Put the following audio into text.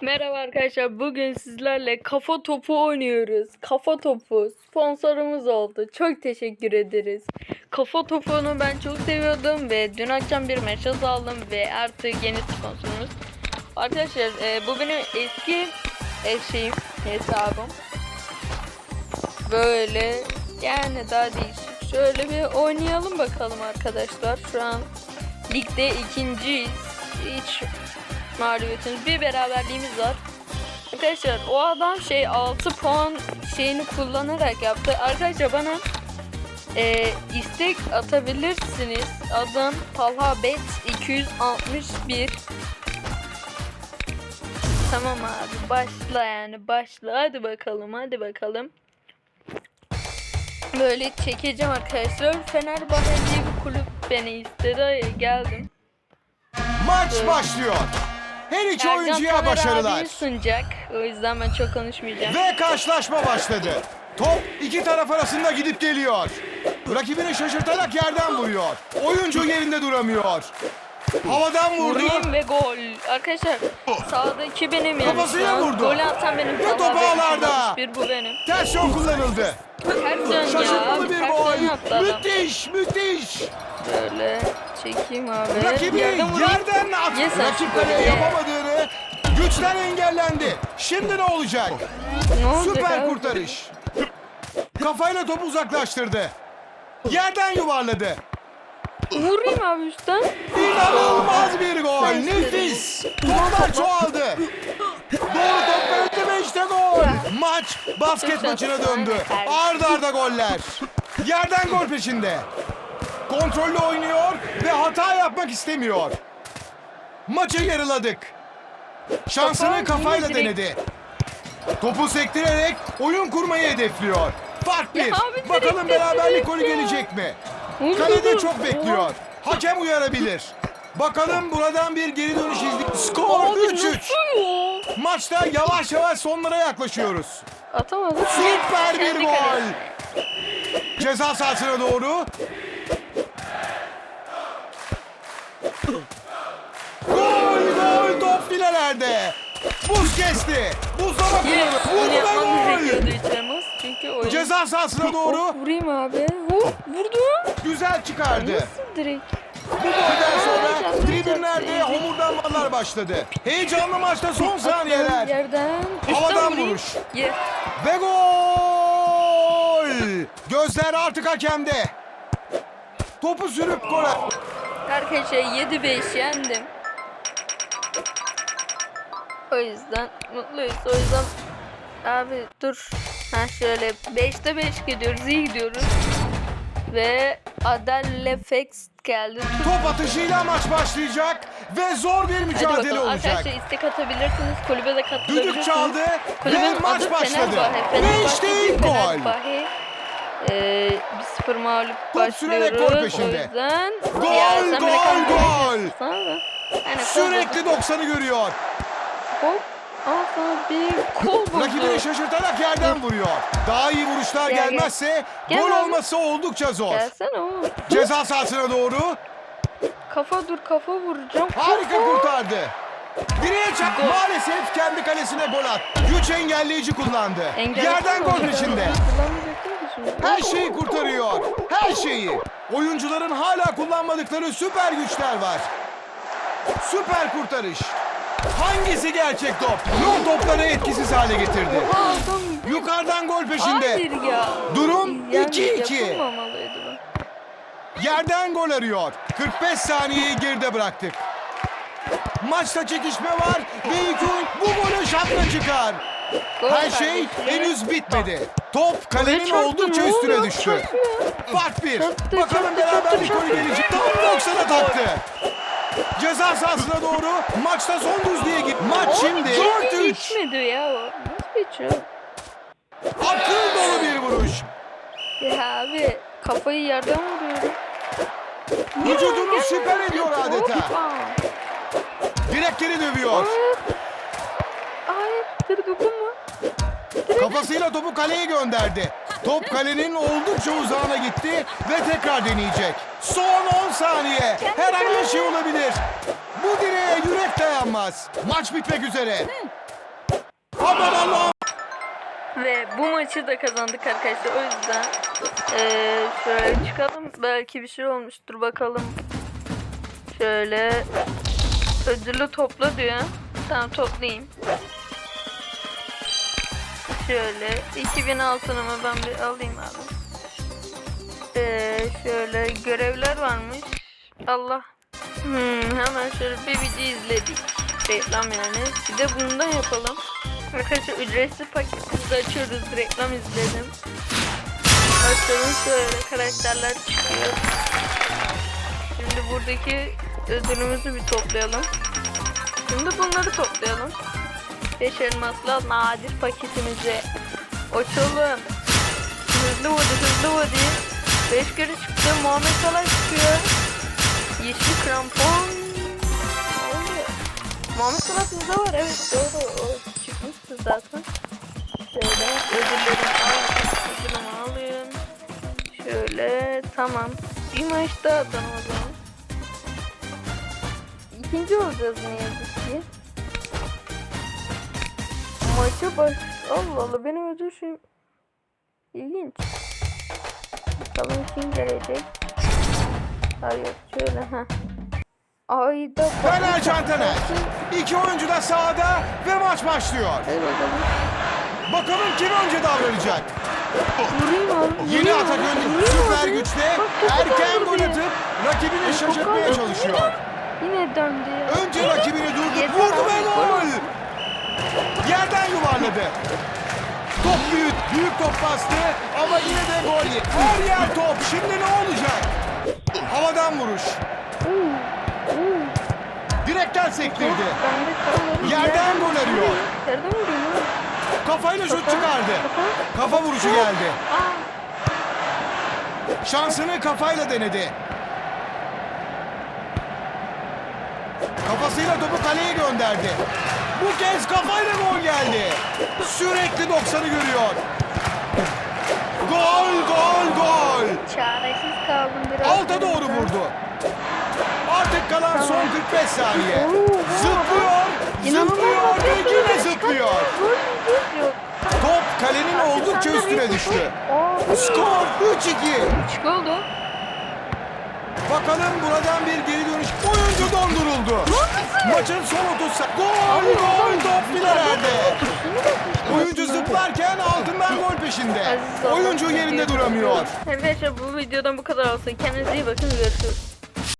Merhaba arkadaşlar. Bugün sizlerle kafa topu oynuyoruz. Kafa topu sponsorumuz oldu. Çok teşekkür ederiz. Kafa topunu ben çok seviyordum ve dün akşam bir mesaj aldım ve artık yeni sponsorumuz. Arkadaşlar e, bu benim eski şeyim hesabım. Böyle yani daha değişik. Şöyle bir oynayalım bakalım arkadaşlar. Şu an ligde ikinciyiz. Hiç mağlubiyetimiz bir beraberliğimiz var. Arkadaşlar o adam şey 6 puan şeyini kullanarak yaptı. Arkadaşlar bana e, istek atabilirsiniz. Adım Talha Bet 261. Tamam abi başla yani başla hadi bakalım hadi bakalım. Böyle çekeceğim arkadaşlar. Fenerbahçe diye bir kulüp beni istedi. Geldim. Maç Evet. başlıyor. Her iki Ercan oyuncuya Taner başarılar. abiyi sunacak. O yüzden ben çok konuşmayacağım. Ve karşılaşma başladı. Top iki taraf arasında gidip geliyor. Rakibini şaşırtarak yerden vuruyor. Oyuncu yerinde duramıyor. Havadan vurdu. Vurayım ve gol. Arkadaşlar sağdaki benim yani. Kafasıyla vurdu. Gol atan benim. Ve Talha top Bey. ağlarda. Bir bu benim. Ters yol kullanıldı. Ters. Şaşırtmalı bir gol. attı. Müthiş, müthiş. Böyle çekeyim abi. Rakibi Yerden yerden at. Ye sen Rakip kaleye yapamadığını güçten engellendi. Şimdi ne olacak? Ne olacak Süper abi? kurtarış. Kafayla topu uzaklaştırdı. Yerden yuvarladı. Vurayım abi üstten. İnanılmaz bir gol. Nefis. Toplar çoğaldı. Doğru top ve işte gol. Maç basket maçına döndü. Arda arda goller. Yerden gol peşinde. Kontrollü oynuyor ve hata yapmak istemiyor. Maçı yarıladık. Şansını kafayla denedi. Topu sektirerek oyun kurmayı hedefliyor. Fark bir. Bakalım beraberlik golü gelecek mi? Kalede çok bekliyor. Hakem uyarabilir. Bakalım buradan bir geri dönüş izli. Skor Abi 3-3. nasıl ya? Maçta yavaş yavaş sonlara yaklaşıyoruz. Atamadım. Süper bir gol. Ceza sahasına doğru. Gol gol top filelerde. Buz kesti. Buzlama bunu Vurdu ve gol. Çünkü. Ceza sahasına doğru. Vurayım abi. Hop, vurdum. Güzel çıkardı. Nasıl direkt? Bu golden sonra tribünlerde canım. homurdanmalar başladı. Heyecanlı maçta son saniyeler. Yerden. Havadan vuruş. Yes. Ve gol! Gözler artık hakemde. Topu sürüp gol Arkadaşlar 7-5 yendim. O yüzden mutluyuz. O yüzden abi dur. Ha şöyle 5'te 5 gidiyoruz. iyi gidiyoruz. Ve Adellefex geldi. Tut- Top atışıyla maç başlayacak ve zor bir mücadele bakalım. olacak. Arkadaşlar istek atabilirsiniz. Kulübe de katılabilirsiniz. Düdük çaldı ve Kulübün maç adı başladı. Fenerbahçe. Ve işte ilk gol. Ee, 1-0 mağlup Top başlıyoruz. gol peşinde. O yüzden... Gol, Ya gol, gol. Yani Sürekli 90'ı görüyor. Hop. Bir kol. Rakibini şaşırtarak yerden vuruyor. Daha iyi vuruşlar Gel, gel. gelmezse Gel gol olması oldukça zor. Gelsene oğlum. Ceza sahasına doğru Kafa dur kafa vuracağım. harika Kafa. kurtardı. Direğe çak maalesef kendi kalesine gol at. Güç engelleyici kullandı. Engellesin Yerden gol şimdi. Her şeyi kurtarıyor. Her şeyi. Oyuncuların hala kullanmadıkları süper güçler var. Süper kurtarış. Hangisi gerçek top? Yol topları etkisiz hale getirdi. Adam Yukarıdan gol peşinde. Hayır ya. Durum Yani 2-2. Yapılmamalıydı bu. Yerden gol arıyor. 45 saniyeyi geride bıraktık. Maçta çekişme var ve oyun bu golü şatla çıkar. Gol Her şey kardeşim. henüz bitmedi. Top kalenin çarptı, oldukça ne üstüne düştü. Çarpıyor. Fark bir. Çarptı, Bakalım çarptı, beraberlik çarptı, golü gelecek. Tam 90'a taktı. Ceza sahasına doğru maçta son düzlüğe git. Maç şimdi Çok 4-3. geçmedi ya o. Nasıl geçiyor? Akıl dolu bir vuruş. Ya abi kafayı yerden vuruyorum. Vücudunu gel, ediyor adeta. Hoppa. Direkleri dövüyor. Hayır. Hayır. Dur dokunma. Kafasıyla topu kaleye gönderdi. Top kalenin oldukça uzağına gitti ve tekrar deneyecek. Son 10 saniye. Her an her şey olabilir. Bu direğe yürek dayanmaz. Maç bitmek üzere. Aman Allah'ım. Ve bu maçı da kazandık arkadaşlar. O yüzden eee, şöyle çıkalım. Belki bir şey olmuştur bakalım. Şöyle ödülü topla diyor. Tamam toplayayım. Şöyle 2000 altınımı ben bir alayım abi. Eee, şöyle görevler varmış. Allah. Hmm, hemen şöyle bir video izledik. Reklam yani. Bir de bundan yapalım. Arkadaşlar ücretsiz paketimizi açıyoruz. Reklam izledim. Açalım şöyle karakterler çıkıyor. Şimdi buradaki ödülümüzü bir toplayalım. Şimdi bunları toplayalım. 5 elmasla nadir paketimizi açalım. Hızlı vurdu hızlı vurdu. 5 kere çıktı. Muhammed Salah çıkıyor. Yeşil krampon. Oluyor? Muhammed Salah bizde var. Evet doğru. O çıkmıştı zaten. Şöyle ödüllerimi alayım. Ödülümü alayım. Şöyle tamam. Bir maç daha atalım o zaman. İkinci olacağız ne yazık ki. Maça baş... Allah Allah benim ödül şeyim... İlginç. Bakalım kim gelecek. Hayır şöyle ha. Ayda Fener Cantener. İki oyuncu da sahada ve maç başlıyor. Hadi bakalım. Bakalım kim önce davranacak. Vurayım abi. Yeni atak süper güçte erken gol atıp rakibini şaşırtmaya çalışıyor. Yine döndü ya. Önce rakibini Yeter vurdu ve gol. Yerden yuvarladı. Top büyük, büyük top bastı ama yine de gol. Her yer top. Şimdi ne olacak? Havadan vuruş. Direkten sektirdi. Yerden gol arıyor. Kafayla şut çıkardı. Kafa. Vuruşu geldi. Şansını kafayla denedi. Kafasıyla topu kaleye gönderdi. Bu kez kafayla gol geldi. Sürekli 90'ı görüyor. Gol, gol, gol. çaresiz kaldım biraz. Alta doğru vurdu. Artık kalan son 45 saniye. Zıplıyor, zıplıyor ve yine zıplıyor. Top kalenin oldukça üstüne düştü. Skor 3-2. Küçük oldu. Bakalım buradan bir geri dönüş. Maçın son 30 saniye. Gol gol top filelerde. Oyuncu zıplarken altından gol peşinde. Oyuncu yerinde duramıyor. Arkadaşlar bu videodan bu kadar olsun. Kendinize iyi bakın. Görüşürüz.